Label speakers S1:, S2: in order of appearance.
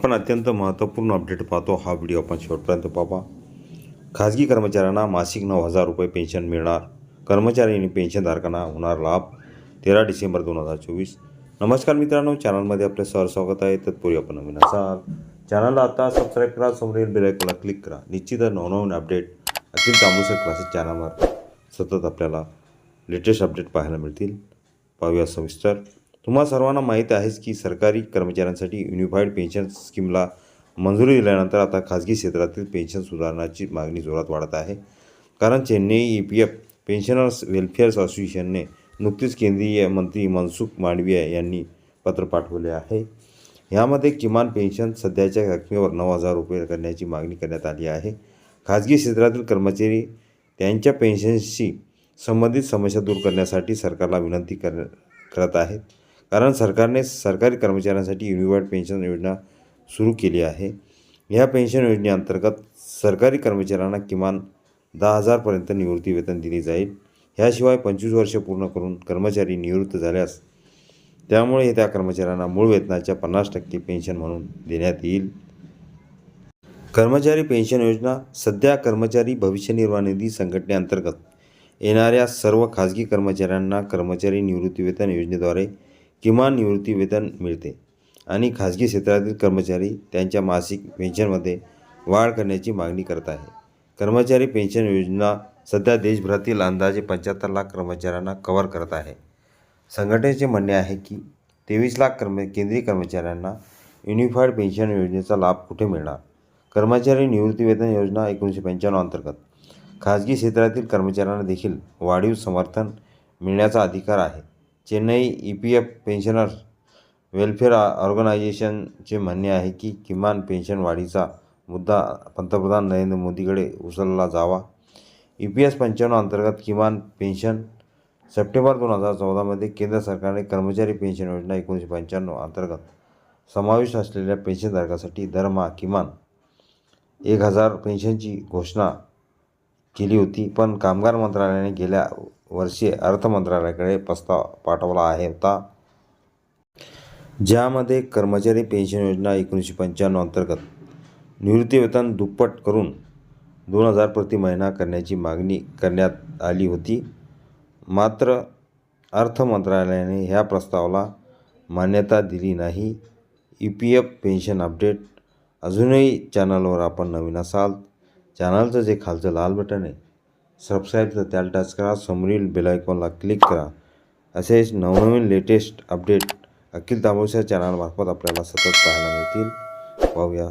S1: आपण अत्यंत महत्त्वपूर्ण अपडेट पाहतो हा व्हिडिओ आपण शेवटपर्यंत पाहा. खाजगी कर्मचाऱ्यांना मासिक नऊ हजार रुपये पेन्शन मिळणार. कर्मचारी आणि पेन्शनधारकांना होणार लाभ. तेरा डिसेंबर दोन हजार चोवीस. नमस्कार मित्रांनो चॅनलमध्ये आपले सर स्वागत आहे. तत्पूर्वी आपण नवीन असाल चॅनलला आता सबस्क्राईब करा समोरील बेलायकॉनला क्लिक करा. निश्चितच नवनवीन अपडेट अखिल तांबूसर क्लासेस चॅनलवर सतत आपल्याला लेटेस्ट अपडेट पाहायला मिळतील. पाहूया सविस्तर. तुम्हा सर्वांना माहीत आहेच की सरकारी कर्मचाऱ्यांसाठी युनिफाईड पेन्शन स्कीमला मंजुरी दिल्यानंतर आता खाजगी क्षेत्रातील पेन्शन सुधारणाची मागणी जोरात वाढत आहे. कारण Chennai E P F pensioners welfare असोसिएशनने नुकतीच केंद्रीय मंत्री मनसुख मांडविया यांनी पत्र पाठवले आहे. यामध्ये किमान पेन्शन सध्याच्या रकमेवर नऊ हजार रुपये करण्याची मागणी करण्यात आली आहे. खाजगी क्षेत्रातील कर्मचारी त्यांच्या पेन्शनशी संबंधित समस्या दूर करण्यासाठी सरकारला विनंती कर करत आहेत. कारण सरकारने सरकारी कर्मचाऱ्यांसाठी युनिवर्ड पेन्शन योजना सुरू केली आहे. या पेन्शन योजनेअंतर्गत सरकारी कर्मचाऱ्यांना किमान दहा हजारपर्यंत निवृत्ती वेतन दिले जाईल. ह्याशिवाय पंचवीस वर्ष पूर्ण करून कर्मचारी निवृत्त झाल्यास त्यामुळे त्या कर्मचाऱ्यांना मूळ वेतनाच्या पन्नास टक्के पेन्शन म्हणून देण्यात येईल. कर्मचारी पेन्शन योजना सध्या कर्मचारी भविष्य निर्वाह निधी संघटनेअंतर्गत येणाऱ्या सर्व खाजगी कर्मचाऱ्यांना कर्मचारी निवृत्ती वेतन योजनेद्वारे किमान निवृत्तीवेतन मिळते आणि खाजगी क्षेत्रातील कर्मचारी त्यांच्या मासिक पेन्शनमध्ये वाढ करण्याची मागणी करत आहे. कर्मचारी पेन्शन योजना सध्या देशभरातील अंदाजे पंच्याहत्तर लाख कर्मचाऱ्यांना कव्हर करत आहे. संघटनेचे म्हणणे आहे की तेवीस लाख कर्म केंद्रीय कर्मचाऱ्यांना युनिफाईड पेन्शन योजनेचा लाभ कुठे मिळणार? कर्मचारी निवृत्तीवेतन योजना एकोणीसशे पंच्याण्णव अंतर्गत. खाजगी क्षेत्रातील कर्मचाऱ्यांना देखील वाढीव समर्थन मिळण्याचा अधिकार आहे. Chennai E P F pensioners welfare ऑर्गनायझेशनचे म्हणणे आहे की किमान पेन्शन वाढीचा मुद्दा पंतप्रधान नरेंद्र मोदीकडे उचलला जावा. ई पी एस पंच्याण्णव अंतर्गत किमान पेन्शन सप्टेंबर दोन हजार चौदामध्ये केंद्र सरकारने कर्मचारी पेन्शन योजना एकोणीसशे पंच्याण्णव अंतर्गत समाविष्ट असलेल्या पेन्शनधारकासाठी दरमहा किमान एक हजार पेन्शनची घोषणा केली होती पण कामगार मंत्रालयाने गेल्या वर्षी अर्थ मंत्रालयाकडे प्रस्ताव पाठवला आहे. होता ज्यामध्ये कर्मचारी पेन्शन योजना एकोणीसशे पंच्याण्णव अंतर्गत निवृत्तीवेतन दुप्पट करून दोन हजार प्रति महिना करण्याची मागणी करण्यात आली होती. मात्र अर्थ मंत्रालयाने ह्या प्रस्तावाला मान्यता दिली नाही. E P F pension update अजूनही चॅनलवर आपण नवीन असाल चॅनलचं जे खालचं लाल बटन आहे सबस्क्राईबचं त्याला टच करा समोरील बेलायकॉनला क्लिक करा. असेच नवनवीन लेटेस्ट अपडेट अखिल तांबोशा चॅनलमार्फत आपल्याला सतत पाहायला मिळतील. पाहूया.